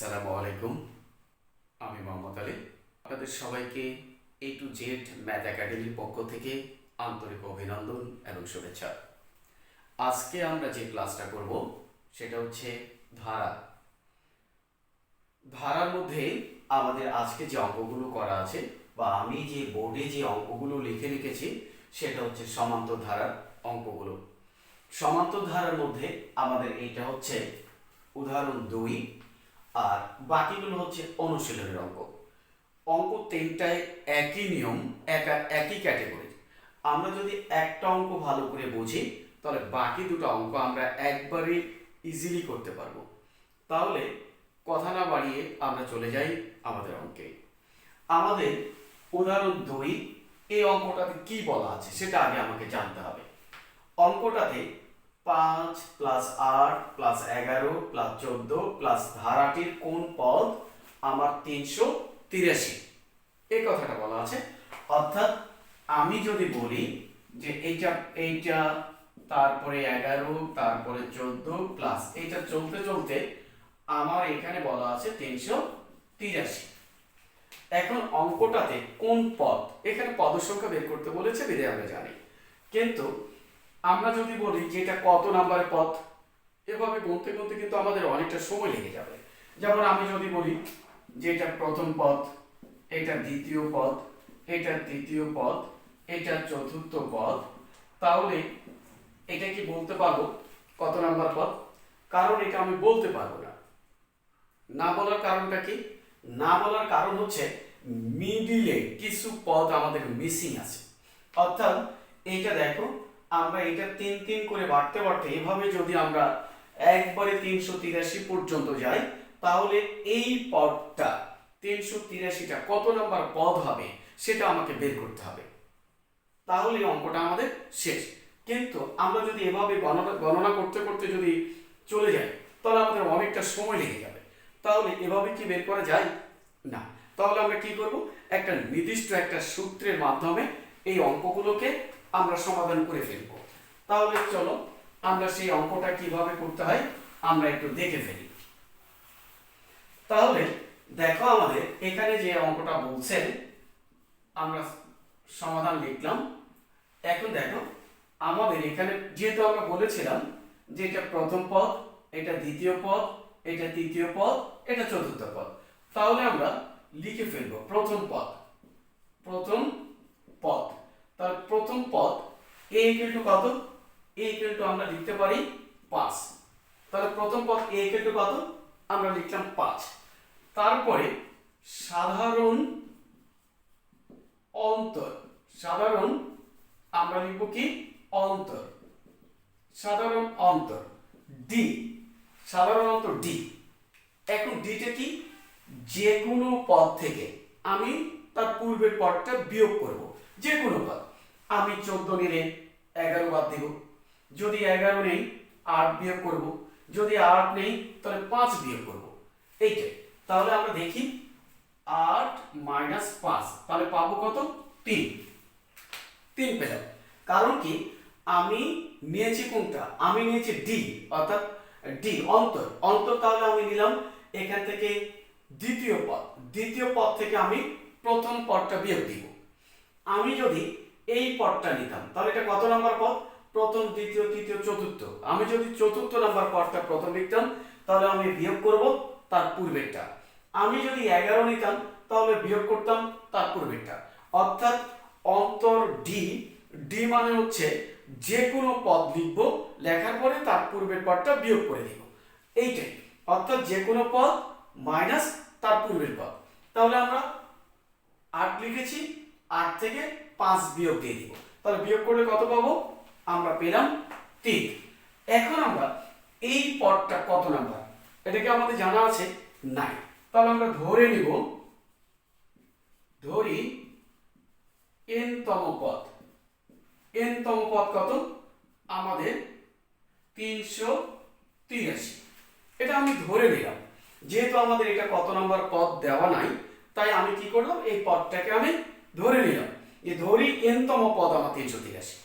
আসসালামু আলাইকুম। আমি মোহাম্মদ আলী। আপনাদের সবাইকে এ টু জেড ম্যাথ একাডেমির পক্ষ থেকে আন্তরিক অভিনন্দন এবং শুভেচ্ছা। আজকে আমরা যে ক্লাসটা করব, সেটা হচ্ছে ধারা। ধারার মধ্যে আমাদের আজকে যে অঙ্কগুলো করা আছে, বা আমি যে বোর্ডে যে অঙ্কগুলো লিখে রেখেছি, সেটা হচ্ছে সমান্তর ধারার অঙ্কগুলো। সমান্তর ধারার মধ্যে আমাদের এইটা হচ্ছে, উদাহরণ দুই আর বাকিগুলো হচ্ছে অনুশীলনের অঙ্ক। অঙ্ক তিনটায় একই নিয়ম, একা একই ক্যাটাগরি আমরা যদি একটা অঙ্ক ভালো করে বুঝি, তাহলে বাকি দুটো অঙ্ক আমরা একবারে ইজিলি করতে পারব। তাহলে কথা না বাড়িয়ে আমরা চলে যাই আমাদের অঙ্কে। আমাদের উদাহরণ দুই, এই অঙ্কটাতে কি বলা আছে সেটা আগে আমাকে জানতে হবে। অঙ্কটাতে পাঁচ প্লাস আট প্লাস এগারো প্লাস চোদ্দ প্লাস ধারাটির কোন পদ? আমার তিনশো তিরাশি। এই কথাটা বলা আছে। অর্থাৎ আমি যদি বলি যে এইটা এইটা, তারপরে এগারো, তারপরে চোদ্দ প্লাস এইটা চলতে চলতে আমার এখানে বলা আছে তিনশো তিরাশি। এখন অঙ্কটাতে কোন পদ? এখানে পদের সংখ্যা বের করতে বলেছে বিদায় আমরা জানি। কিন্তু আমরা যদি বলি যে এটা কত নাম্বারের পথ, এভাবে গুনতে গুনতে কিন্তু আমাদের অনেকটা সময় লেগে যাবে। যেমন আমি যদি বলি যে এটা প্রথম পথ, এটা দ্বিতীয় পথ, এটা তৃতীয় পথ, এটা চতুর্থ পদ তাহলে এটা কি বলতে পারব কত নাম্বার পথ? কারণ এটা আমি বলতে পারব না। না বলার কারণটা কি? না বলার কারণ হচ্ছে মিডিলে কিছু পদ আমাদের মিসিং আছে। অর্থাৎ এইটা দেখো আমরা এটা তিন তিন করে বাড়তে বাড়তে এভাবে যদি আমরা একবারে তিনশো তিরাশি পর্যন্ত যাই, তাহলে এই পদটা তিনশো তিরাশিটা কত নাম্বার পদ হবে সেটা আমাকে বের করতে হবে। তাহলে অঙ্কটা আমাদের শেষ। কিন্তু আমরা যদি এভাবে গণনা গণনা করতে করতে যদি চলে যাই, তাহলে আমাদের অনেকটা সময় লেগে যাবে। তাহলে এভাবে কি বের করা যায়? না। তাহলে আমরা কি করব? একটা নির্দিষ্ট একটা সূত্রের মাধ্যমে এই অঙ্কগুলোকে আমরা সমাধান করে ফেলব। তাহলে চলো, আমরা সেই অঙ্কটা কীভাবে করতে হয়, আমরা একটু দেখে ফেলি। তাহলে দেখো আমাদের এখানে যে অঙ্কটা বলছেন, আমরা সমাধান লিখলাম। এখন দেখো, আমাদের এখানে যেহেতু আমরা বলেছিলাম যে এটা প্রথম পদ, এটা দ্বিতীয় পদ, এটা তৃতীয় পদ, এটা চতুর্থ পদ। তাহলে আমরা লিখে ফেলব প্রথম পদ প্রথম পদ। তার প্রথম পদ এ ইকুয়াল টু কত? এ ইকুয়াল টু আমরা লিখতে পারি পাঁচ। তাহলে প্রথম পদ এ ইকুয়াল টু কত? আমরা লিখলাম পাঁচ। তারপরে সাধারণ অন্তর। সাধারণ আমরা লিখব কি? অন্তর। সাধারণ অন্তর। ডি সাধারণ অন্তর ডি এখন ডিটা কি? যে কোনো পদ থেকে আমি তার পূর্বের পদটা বিয়োগ করব। যে কোনো পদ। আমি চোদ্দ নিলে এগারো বাদ দেব। যদি এগারো নেই, আট বিয়োগ করব। যদি আট নেই, তাহলে পাঁচ বিয়োগ করব। এইটাই। তাহলে আমরা দেখি আট মাইনাস পাঁচ, তাহলে পাবো কত? তিন। তিন পেলাম। কারণ কি? আমি নিয়েছি কোনটা? আমি নিয়েছি ডি অর্থাৎ ডি অন্তর। অন্তর তাহলে আমি নিলাম এখান থেকে দ্বিতীয় পদ। দ্বিতীয় পদ থেকে আমি প্রথম পদটা বিয়োগ দিব। আমি যদি এই পদটা নিতাম। তাহলে এটা কত নম্বর পদ? প্রথম, দ্বিতীয়, তৃতীয়, চতুর্থ। আমি যদি চতুর্থ নাম্বার পদটা প্রথম লিখতাম, তাহলে আমি বিয়োগ করব তার পূর্বেরটা। আমি যদি এগারো নিতাম, তাহলে বিয়োগ করতাম তার পূর্বেরটা। অর্থাৎ অন্তর ডি ডি মানে হচ্ছে যে কোনো পদ লিখব, লেখার পরে তার পূর্বের পদটা বিয়োগ করে দিব। এইটাই। অর্থাৎ যে কোনো পদ মাইনাস তার পূর্বের পদ। তাহলে আমরা আট লিখেছি, আট থেকে পাঁচ বিয়োগ দিয়ে দিব। তাহলে বিয়োগ করলে কত পাবো? আমরা পেলাম তিন। এখন আমরা এই পদটা কত নাম্বার? এটাকে আমাদের জানা আছে? নাই। তাহলে আমরা ধরে নিব, ধরি এন তম পদ। এন তম পদ কত? আমাদের তিনশো তিরাশি। এটা আমি ধরে নিলাম। যেহেতু আমাদের এটা কত নম্বর পদ দেওয়া নাই, তাই আমি কি করলাম? এই পদটাকে আমি ধরে নিলাম। যে ধরি এনতম পদ আমার তিনশো তিরাশি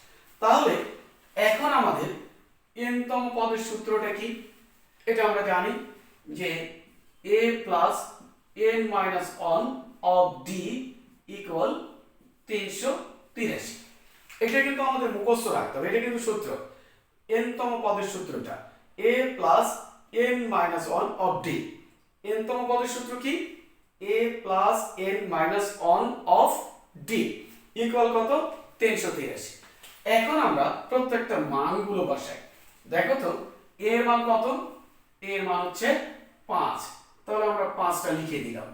তাহলে এখন আমাদের এনতম পদের সূত্রটা কি? এটা আমরা জানি যে a plus n minus one of d equal তিনশো তিরাশি। এটা কিন্তু আমাদের মুখস্থ রাখতে হবে, এটা কিন্তু সূত্র। এনতম পদের সূত্রটা, a plus n minus one of d. এনতম পদের সূত্র কি? A plus n minus one of d. Equal কত? তিনশো তিরাশি। এখন আমরা প্রত্যেকটা মানগুলো বসাই। দেখো তো এর মান কত? এর মান হচ্ছে পাঁচ। তাহলে আমরা পাঁচটা লিখে দিলাম।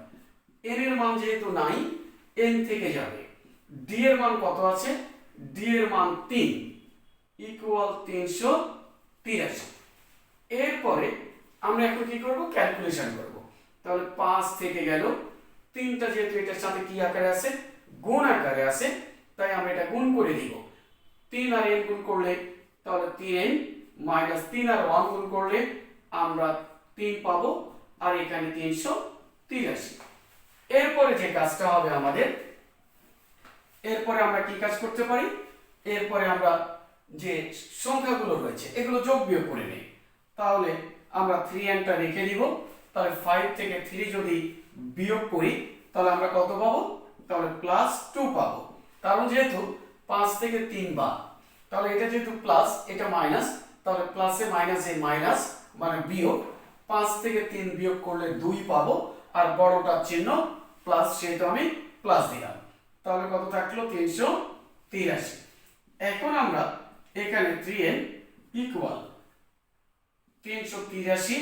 n এর মান যেহেতু নাই, n থেকে যাবে। d এর মান কত আছে? d এর মান তিন। ইকুয়াল তিনশো তিরাশি। এরপরে আমরা এখন কি করব? ক্যালকুলেশন করব। তাহলে পাঁচ থেকে গেল। তিনটা যেহেতু এটার সাথে কি আকারে আছে? গুণ আকারে আছে, তাই আমরা এটা গুণ করে দিব তিন আর এন গুণ করলে, তাহলে তিন এন মাইনাস তিন আর ওয়ান গুণ করলে আমরা তিন পাবো, আর এখানে তিনশো তিরাশি। এরপরে যে কাজটা হবে আমাদের, এরপরে আমরা কি কাজ করতে পারি? এরপরে আমরা যে সংখ্যাগুলো রয়েছে, এগুলো যোগ বিয়োগ করে নিই। তাহলে আমরা থ্রি এনটা রেখে দিব, তাহলে ফাইভ থেকে থ্রি যদি বিয়োগ করি, তাহলে আমরা কত পাবো? তাহলে প্লাস টু পাবো। কারণ যেহেতু পাঁচ থেকে তিন বার, তাহলে এটা যেহেতু প্লাস এটা মাইনাস তাহলে প্লাসে মাইনাসে মাইনাস মানে বিয়োগ। পাঁচ থেকে তিন বিয়োগ করলে দুই পাবো, আর বড়টার চিহ্ন প্লাস সেহেতু আমি প্লাস দিলাম। তাহলে কত থাকল? তিনশো তিরাশি। এখন আমরা এখানে থ্রি এন ইকুয়াল তিনশো তিরাশি,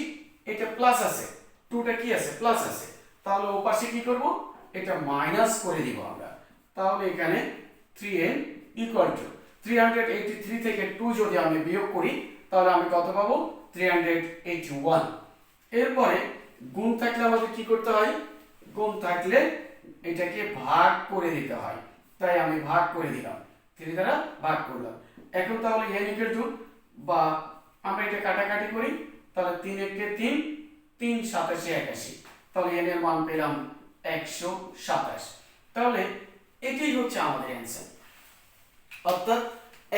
এটা প্লাস আছে। টুটা কি আছে? প্লাস আছে। তাহলে ও পাশে কি করব? এটা মাইনাস করে দিব আমরা। তাহলে এখানে three n equal to three hundred eighty three থেকে টু যদি আমি বিয়োগ করি, তাহলে আমি কত পাবো? থ্রি হান্ড্রেড এইটি ওয়ান এরপরে গুণ থাকলে আমাদের কি করতে হয়? গুণ থাকলে এটাকে ভাগ করে দিতে হয়। তাই আমি ভাগ করে দিলাম। থ্রি দ্বারা ভাগ করলাম। এখন তাহলে এন ইকুয়াল টু বা আমরা এটা কাটাকাটি করি, তাহলে তিন একে তিন তিন সাতাশে একাশি। তাহলে এন এর মান পেলাম একশো সাতাশ। তাহলে এটাই হচ্ছে আমাদের অ্যান্সার অর্থাৎ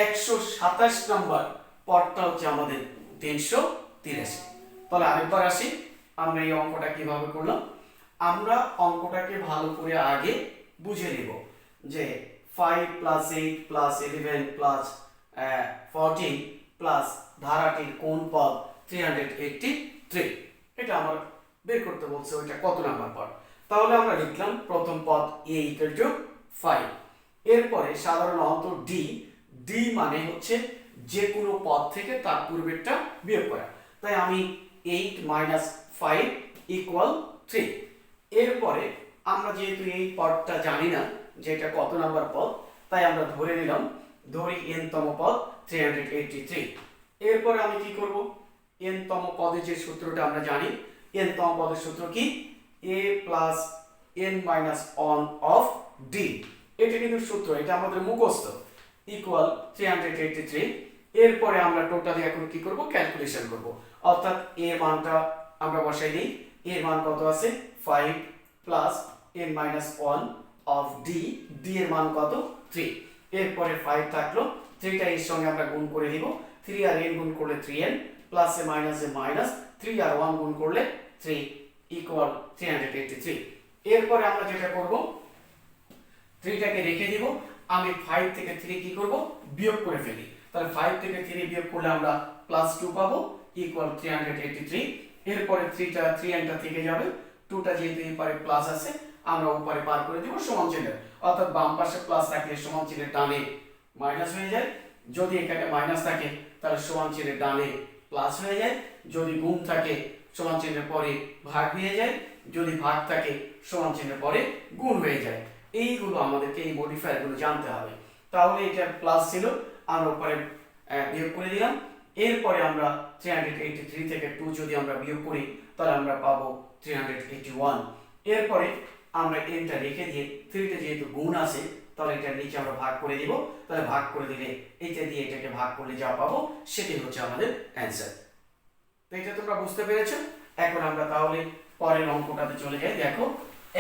একশো সাতাশ নম্বর পদটা হচ্ছে আমাদের তিনশো তিরাশি। তাহলে আরেকবার আসি, আমরা এই অঙ্কটা কীভাবে করলাম? আমরা অঙ্কটাকে ভালো করে আগে বুঝে নেব যে five plus eight plus eleven plus fourteen plus ধারাটির কোন পদ? থ্রি হান্ড্রেড এইটটি থ্রি এটা আমার বের করতে বলছে ওইটা কত নাম্বার পদ? তাহলে আমরা লিখলাম প্রথম পদ এ ইকুয়াল টু ফাইভ এরপরে সাধারণত ডি ডি মানে হচ্ছে যে কোনো পদ থেকে তার পূর্বেরটা বিয়োগ করা। তাই আমি eight minus five equal three এরপরে আমরা যেহেতু এই পদটা জানি না যে এটা কত নাম্বার পদ, তাই আমরা ধরে নিলাম, ধরি এন তম পদ থ্রি হান্ড্রেড এইটটি থ্রি এরপরে আমি কি করব? এন তম পদের যে সূত্রটা আমরা জানি এন তম পদের সূত্র কি? A plus n minus one of d এটা কিন্তু সূত্র, এটা আমাদের মুখস্থ। Equal three hundred eighty three এরপরে আমরা টোটালি এখন কি করব? ক্যালকুলেশন করব। অর্থাৎ এর মানটা আমরা বসাই দিই। এর মান কত আছে? Five plus n minus one of d d এর মান কত? থ্রি এরপরে ফাইভ থাকল। থ্রিটা এর সঙ্গে আমরা গুণ করে দিব থ্রি আর এন গুণ করলে three n minus a minus three R one গুণ করলে three equal three hundred eighty three এরপরে আমরা যেটা করব থ্রিটাকে রেখে দিব, আমি ফাইভ থেকে থ্রি কি করব? বিয়োগ করে ফেলি। তাহলে ফাইভ থেকে থ্রি বিয়োগ করলে আমরা প্লাস টু পাবো equal three hundred eighty three এরপরে থ্রিটা থ্রি এনটা থেকে যাবে। টুটা যেহেতু এপারে প্লাস আছে, আমরা উপরে পার করে দিব সমান চিহ্নের। অর্থাৎ বাম পাশে প্লাস থাকলে সমান চিহ্নের ডানে মাইনাস হয়ে যায়। যদি এখানে মাইনাস থাকে, তাহলে সমান চিহ্নের ডানে প্লাস হয়ে যায়। যদি গুণ থাকে সমান চিহ্নের পরে ভাগ হয়ে যায়। যদি ভাগ থাকে, সমান চিহ্নের পরে গুণ হয়ে যায়। এইগুলো আমাদেরকে এই মডিফায়ারগুলো জানতে হবে। তাহলে এটা প্লাস ছিল, আমরা উপরে বিয়োগ করে দিলাম। এরপরে আমরা থ্রি হান্ড্রেড এইটি থ্রি থেকে টু যদি আমরা বিয়োগ করি, তাহলে আমরা পাবো থ্রি হান্ড্রেড এইটি ওয়ান এরপরে আমরা এনটা রেখে দিয়ে থ্রিতে যেহেতু গুণ আছে, তাহলে এটার নিচে আমরা ভাগ করে দিব। তাহলে ভাগ করে দিলে এইটা দিয়ে এটাকে ভাগ করলে যা পাবো, সেটাই হচ্ছে আমাদের অ্যান্সার এটা তোমরা বুঝতে পেরেছ। এখন আমরা তাহলে পরের অঙ্কটাতে চলে যাই। দেখো,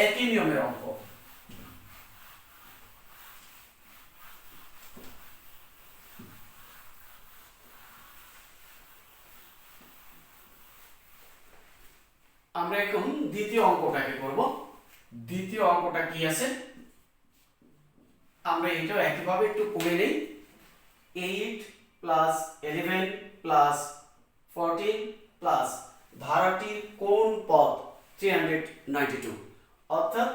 একই নিয়মের অঙ্ক। আমরা এখন দ্বিতীয় অঙ্কটাকে করব। দ্বিতীয় অঙ্কটা কি আছে? আমরা এটাও একইভাবে একটু করে নেই। Eight plus eleven plus fourteen plus ধারাটির কোন পদ থ্রি হান্ড্রেড নাইনটি টু অর্থাৎ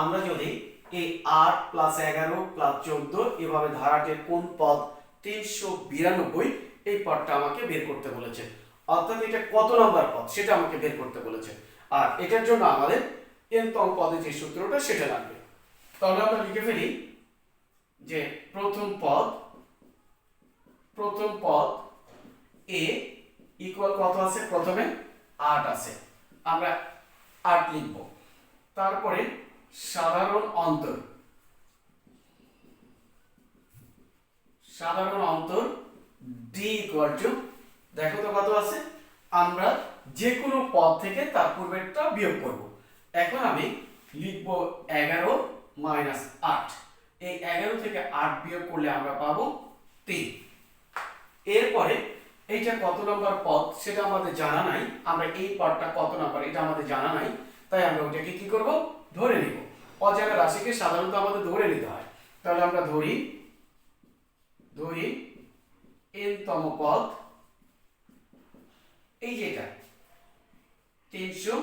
আমরা যদি এই আট প্লাস এগারো প্লাস চোদ্দ এভাবে ধারাটির কোন পদ তিনশো বিরানব্বই এই পদটা আমাকে বের করতে বলেছে। অর্থাৎ এটা কত নম্বর পদ সেটা আমাকে বের করতে বলেছে। আর এটার জন্য আমাদের এনতম পদে যে সূত্রটা, সেটা লাগবে। তাহলে আমরা লিখে ফেলি যে প্রথম পদ প্রথম পদ এ ইকুয়াল কত আছে? প্রথমে আট আছে। আমরা আট লিখব। তারপরে সাধারণ অন্তর। সাধারণ অন্তর ডি ইকুয়াল টু দেখো তো কত আছে? আমরা যে কোনো পদ থেকে তার পূর্বেরটা বিয়োগ করব। এখন আমি লিখব এগারো মাইনাস আট। এই এগারো থেকে আট বিয়োগ করলে আমরা পাবো তিন। এরপরে এইটা কত নম্বর পদ সেটা আমাদের জানা নাই। আমরা এই পদটা কত নম্বর, এটা আমাদের জানা নাই। তাই আমরা ওটাকে কি করব? ধরে নিব। অজানা রাশিকে সাধারণত আমাদের ধরে নিতে হয়। তাহলে আমরা ধরি ধরি এন তম পদ এই যেটা তিনশো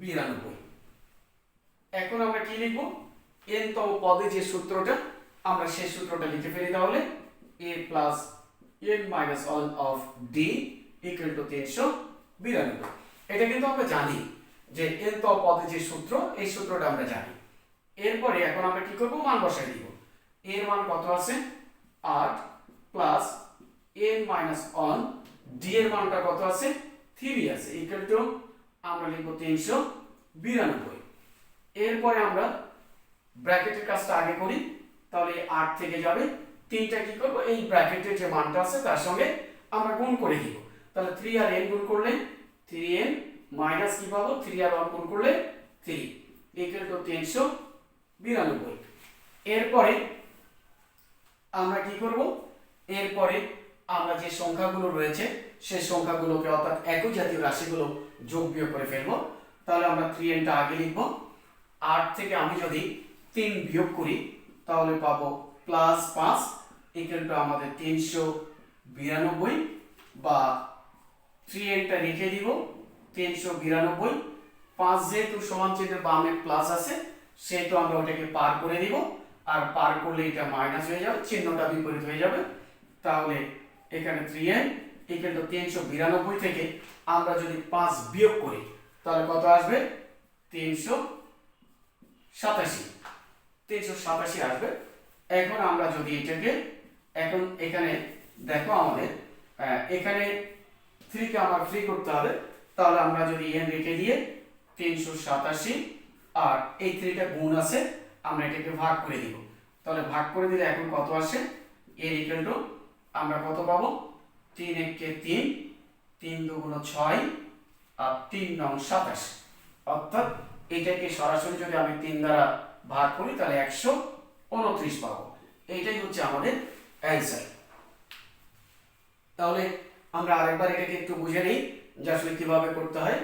বিরানব্বই। এখন আমরা কি লিখব? এন তম পদে যে সূত্রটা, আমরা সেই সূত্রটা লিখে ফেলি তাহলে a plus n minus one of d equal to তিনশো বিরানব্বই। এটা কিন্তু আমরা জানি যে এন তম পদে যে সূত্র, এই সূত্রটা আমরা জানি। এরপরে এখন আমরা কি করব? মান বসাই দিব। এর মান কত আছে? আট plus n minus one d এর মানটা কত আছে? থ্রি আছে। ইকুয়াল টু আমরা লিখব তিনশো বিরানব্বই। এরপরে আমরা ব্র্যাকেটের কাজটা আগে করি, তাহলে আট থেকে যাবে। তিনটা কি করব? এই ব্র্যাকেটের যে মানটা আছে, তার সঙ্গে আমরা গুণ করে দিব তাহলে থ্রি আর এন গুণ করলে থ্রি এন মাইনাস কি পাবো? থ্রি আর ওয়ান গুণ করলে থ্রি ইকুয়াল টু তিনশো বিরানব্বই। এরপরে আমরা কি করব? এরপরে আমরা যে সংখ্যাগুলো রয়েছে, সেই সংখ্যাগুলোকে অর্থাৎ একই জাতীয় রাশিগুলো যোগ বিয়োগ করে ফেলব। তাহলে আমরা থ্রি এনটা আগে লিখব। আট থেকে আমি যদি তিন বিয়োগ করি, তাহলে পাবো প্লাস পাঁচ ইকুয়াল টু আমাদের তিনশো বিরানব্বই বা থ্রি এনটা রেখে দিব, তিনশো বিরানব্বই। পাঁচ যেহেতু সমান চিহ্নের বামে প্লাস আছে, সেহেতু আমরা ওটাকে পার করে দিব, আর পার করলে এটা মাইনাস হয়ে যাবে, চিহ্নটা বিপরীত হয়ে যাবে। তাহলে এখানে থ্রি এন ইকুয়াল টু তিনশো বিরানব্বই থেকে আমরা যদি পাঁচ বিয়োগ করি, তাহলে কত আসবে? তিনশো সাতাশি। তিনশো সাতাশি আসবে। এখন আমরা যদি এটাকে, এখন এখানে দেখো আমাদের এখানে থ্রিকে আমার থ্রি করতে হবে, তাহলে আমরা যদি এন রেখে দিয়ে তিনশো সাতাশি আর এই থ্রিটা গুণ আছে, আমরা এটাকে ভাগ করে দিব। তাহলে ভাগ করে দিলে এখন কত আসে? এর ইকুয়াল টু আমরা কত পাবো? তিন একে তিন তিন দুগুণ ছয়, আর তিন নং সাতাশ। অর্থাৎ এটাকে সরাসরি যদি আমি তিন দ্বারা ভাগ করি, তাহলে একশো উনত্রিশ পাবো। এইটাই হচ্ছে আমাদের অ্যান্সার তাহলে আমরা আরেকবার এটাকে একটু বুঝে নিই যে আসলে কীভাবে করতে হয়।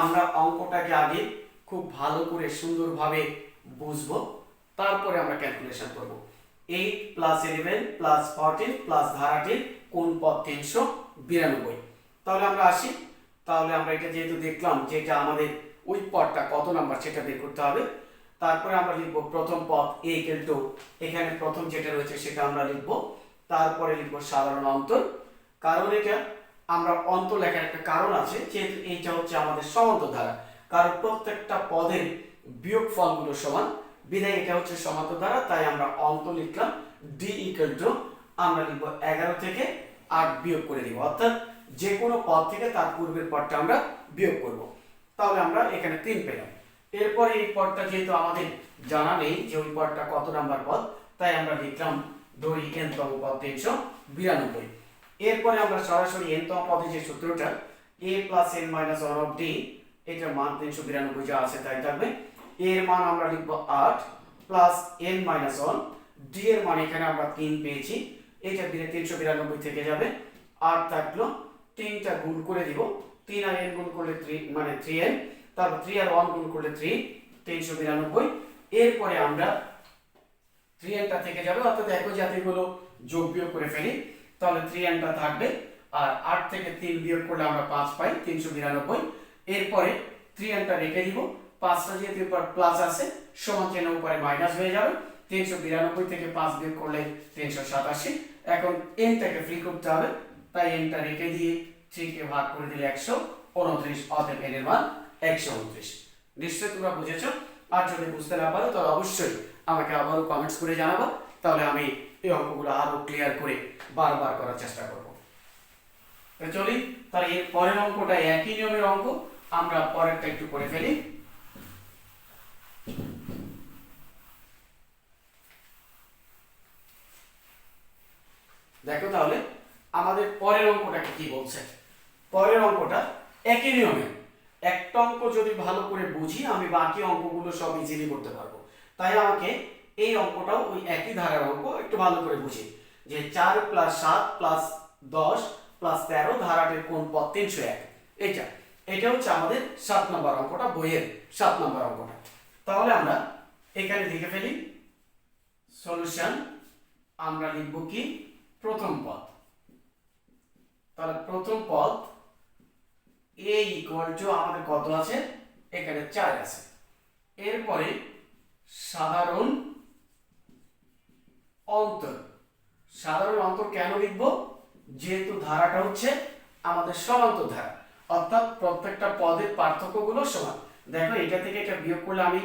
আমরা অঙ্কটাকে আগে খুব ভালো করে সুন্দরভাবে বুঝব। তারপরে আমরা ক্যালকুলেশন করব। Eight plus eleven plus fourteen plus ধারাটির কোন পদ তিনশো বিরানব্বই? তাহলে আমরা আসি। তাহলে আমরা এটা যেহেতু দেখলাম যে এটা আমাদের ওই পদটা কত নাম্বার সেটা বের করতে হবে। তারপরে আমরা লিখব প্রথম পদ এ টু এখানে প্রথম যেটা রয়েছে সেটা আমরা লিখব। তারপরে লিখব সাধারণ অন্তর। কারণ এটা আমরা অন্তর লেখার একটা কারণ আছে, যেহেতু এইটা হচ্ছে আমাদের সমান্তর ধারা কারণ প্রত্যেকটা পদের বিয়োগ ফলগুলো সমান। বিধায় এটা হচ্ছে সমান্তর ধারা তাই আমরা অন্ত লিখলাম। ডি ইকুয়াল টু আমরা লিখব এগারো থেকে আট বিয়োগ করে দিব। অর্থাৎ যে কোনো পদ থেকে তার পূর্বের পদটা আমরা বিয়োগ করব। তাহলে আমরা এখানে তিন পেলাম। এরপরে এই পদটা যেহেতু আমাদের জানা নেই যে ওই পদটা কত নাম্বার পদ, তাই আমরা লিখলাম ধরি এনতম পদ তিনশো বিরানব্বই। এরপরে আমরা সরাসরি এনতম পদে যে সূত্রটা a plus n minus one of d এটার মান তিনশো বিরানব্বই যা আছে তাই থাকবে। এর মান আমরা লিখব আট plus n minus one d এর মান এখানে আমরা তিন পেয়েছি, এটা দিলে তিনশো বিরানব্বই থেকে যাবে। আট থাকল, তিনটা গুণ করে দিব, তিন আর এন গুণ করলে থ্রি মানে থ্রি এন তারপর থ্রি আর ওয়ান গুণ করলে থ্রি তিনশো বিরানব্বই। এরপরে আমরা থ্রি এনটা থেকে যাবে, অর্থাৎ একই জাতিগুলো যোগ বিয়োগ করে ফেলি, তাহলে থ্রি এনটা থাকবে। আর আট থেকে তিন বিয়োগ করলে আমরা পাঁচ পাই, তিনশো বিরানব্বই। এরপরে থ্রি এনটা রেখে দিব, পাঁচটা যেহেতু এরপর প্লাস আছে, সমান চিহ্ন উপরে মাইনাস হয়ে যাবে। তিনশো বিরানব্বই থেকে পাঁচ বিয়োগ করলে তিনশো সাতাশি। এখন এনটাকে ফ্রি করতে হবে, তাই এনটা রেখে দিয়ে থ্রিকে ভাগ করে দিলে একশো। উনত্রিশ, অতএব এর মান একশো উনত্রিশ। নিশ্চয়ই তোমরা বুঝেছ, আর যদি বুঝতে না পারো, তাহলে অবশ্যই আমাকে আবারও কমেন্টস করে জানাব। তাহলে আমি এই অঙ্কগুলো আরও ক্লিয়ার করে বারবার করার চেষ্টা করব। চলি, তাহলে এর পরের অঙ্কটা একই নিয়মের অঙ্ক, আমরা পরেরটা একটু করে ফেলি। দেখো তাহলে, আমাদের পরের অঙ্কটাকে কি বলছে? পরের অঙ্কটা একই নিয়মে। একটা অঙ্ক যদি ভালো করে বুঝি, আমি বাকি অঙ্কগুলো সব ইজিলি করতে পারব। তাই আমাকে এই অঙ্কটাও ওই একই ধারার অঙ্ক একটু ভালো করে বুঝি যে চার প্লাস সাত প্লাস দশ প্লাস তেরো ধারাটির কোন পদ তিনশো এক। এটা এটা হচ্ছে আমাদের সাত নম্বর অঙ্কটা, বইয়ের সাত নম্বর অঙ্কটা। তাহলে আমরা এখানে লিখে ফেলি সলিউশন আমরা লিখব কি? প্রথম পদ তাহলে প্রথম পদ এ ইকুয়াল টু আমাদের কত আছে? এখানে চার আছে। এরপরে সাধারণ অন্তর। সাধারণ অন্তর কেন লিখব? যেহেতু ধারাটা হচ্ছে আমাদের সমান্তর ধারা অর্থাৎ প্রত্যেকটা পদের পার্থক্যগুলো সমান। দেখো, এটা থেকে এটা বিয়োগ করলে আমি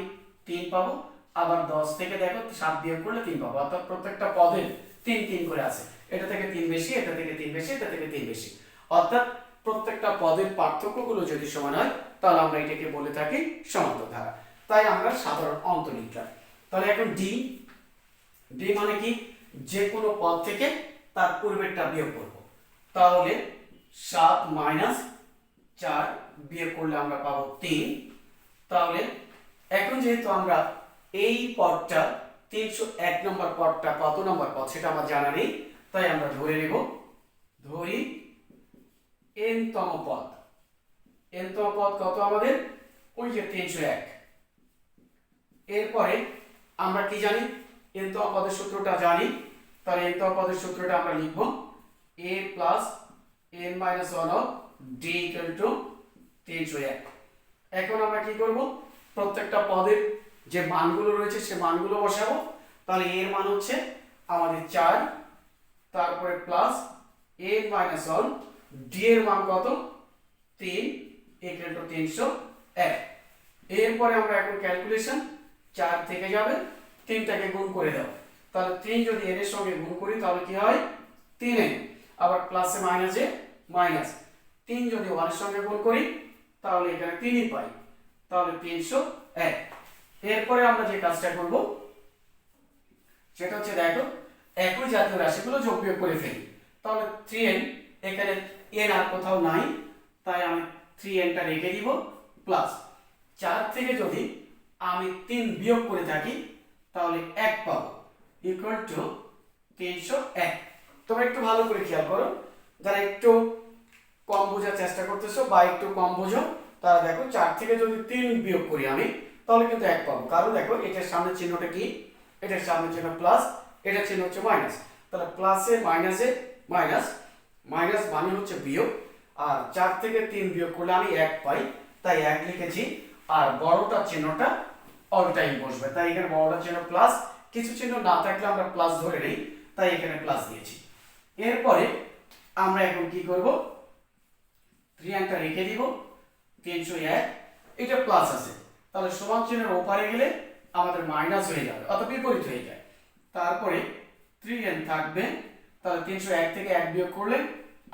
তিন পাবো। আবার দশ থেকে দেখো, সাত বিয়োগ করলে তিন পাবো। অর্থাৎ প্রত্যেকটা পদের তিন তিন করে আছে। এটা থেকে তিন বেশি, এটা থেকে তিন বেশি, এটা থেকে তিন বেশি। অর্থাৎ প্রত্যেকটা পদের পার্থক্যগুলো যদি সমান হয়, তাহলে আমরা এটাকে বলে থাকি সমান্তর ধারা তাই আমরা সাধারণ অন্ত লিখলাম তাহলে এখন ডি ডি মানে কি? যে কোনো পদ থেকে তার পূর্বেরটা বিয়োগ করব। তাহলে সাত মাইনাস চার বিয়োগ করলে আমরা পাবো তিন। তাহলে এখন যেহেতু আমরা এই পদটা, তিনশো এক নম্বর পদটা, কত নম্বর পদ সেটা আমার জানা নেই, তাই আমরা ধরে নেব। ধরি এন তম পদ। এন তম পদ কত আমাদের? ওই যে তিনশো এক। এরপরে আমরা কি জানি? এন তম পদের সূত্রটা জানি। তাহলে এন তম পদের সূত্রটা আমরা লিখব a plus n minus one of d equal to তিনশো এক। এখন আমরা কি করব? প্রত্যেকটা পদের যে মানগুলো রয়েছে, সে মানগুলো বসাবো। তাহলে এর মান হচ্ছে আমাদের চার, তারপরে plus n minus one d এর মান কত? তিন ইকুয়াল টু তিনশো এক। এরপরে আমরা এখন ক্যালকুলেশন চার থেকে যাবে, তিনটাকে গুণ করে দাও। তাহলে তিন যদি এর সঙ্গে গুণ করি, তাহলে কি হয়? তিন আবার প্লাসে মাইনাসে মাইনাস তিন যদি ওয়ানের সঙ্গে গুণ করি, তাহলে এখানে তিনই পাই। তাহলে তিনশো এক। এরপরে আমরা যে কাজটা করব, সেটা হচ্ছে দেখো, একই জাতীয় রাশিগুলো যোগ বিয়োগ করে ফেলি। তাহলে থ্রি এন এখানে এন আর কোথাও নাই, তাই আমি থ্রি এনটা রেখে দিব প্লাস চার থেকে যদি আমি তিন বিয়োগ করে থাকি, তাহলে এক পাবো ইকুয়াল টু তিনশো এক। তোমরা একটু ভালো করে খেয়াল করো, যারা একটু কম বোঝার চেষ্টা করতেছো বা একটু কম বোঝো, তারা দেখো চার থেকে যদি তিন বিয়োগ করি আমি, তাহলে কিন্তু এক পাবো। কারণ দেখো, এটার সামনে চিহ্নটা কি? এটার সামনে চিহ্ন প্লাস এটার চিহ্ন হচ্ছে মাইনাস তাহলে প্লাসে মাইনাসে মাইনাস মাইনাস মানে হচ্ছে বিয়োগ, আর চার থেকে তিন বিয়োগ করলে আমি এক পাই, তাই এক লিখেছি, আর বড়টার চিহ্নটা অল টাইম বসবে, তাই এখানে বড়টার চিহ্ন প্লাস কিছু চিহ্ন না থাকলে আমরা প্লাস ধরে নেই, তাই এখানে প্লাস দিয়েছি। এরপরে আমরা এখন কি করব? আনটা রেখে দিব, তিনশো এক, এটা প্লাস আছে। তাহলে সমান চিহ্নের ওপারে গেলে আমাদের মাইনাস হয়ে যাবে, অর্থাৎ বিপরীত হয়ে যায়। তারপরে থ্রি এন থাকবে তিনশো এক থেকে এক বিয়োগ করলে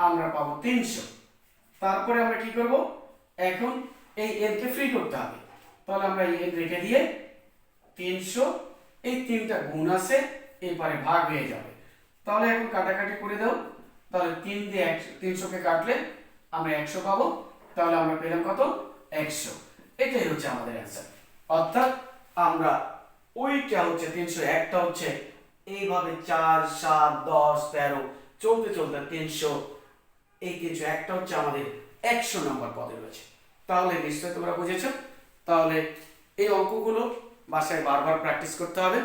আমরা পাবো তিনশো। তারপরে আমরা কি করব? এখন এই এনকে ফ্রি করতে হবে। তাহলে আমরা এই এন রেখে দিয়ে তিনশো, এই তিনটা গুণ আছে এই পারে ভাগ হয়ে যাবে। তাহলে এখন কাটাকাটি করে দাও। তাহলে তিন দিয়ে একশো তিনশোকে কাটলে আমরা একশো পাবো। তাহলে আমরা পেলাম কত? একশো। এটাই হচ্ছে আমাদের অ্যান্সার অর্থাৎ আমরা ওইটা হচ্ছে তিনশো, একটা হচ্ছে এইভাবে চার, সাত, দশ, তেরো, চলতে চলতে তিনশো, এই তিনশো, একটা হচ্ছে আমাদের একশো নম্বর পদে রয়েছে। তাহলে নিশ্চয়ই তোমরা বুঝেছ। তাহলে এই অঙ্কগুলো বাসায় বারবার প্র্যাকটিস করতে হবে।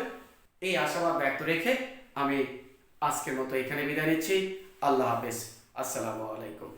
এই আশাবাদ ব্যক্ত রেখে আমি আজকের মতো এখানে বিদায় নিচ্ছি। আল্লাহ হাফেজ। আসসালামু আলাইকুম।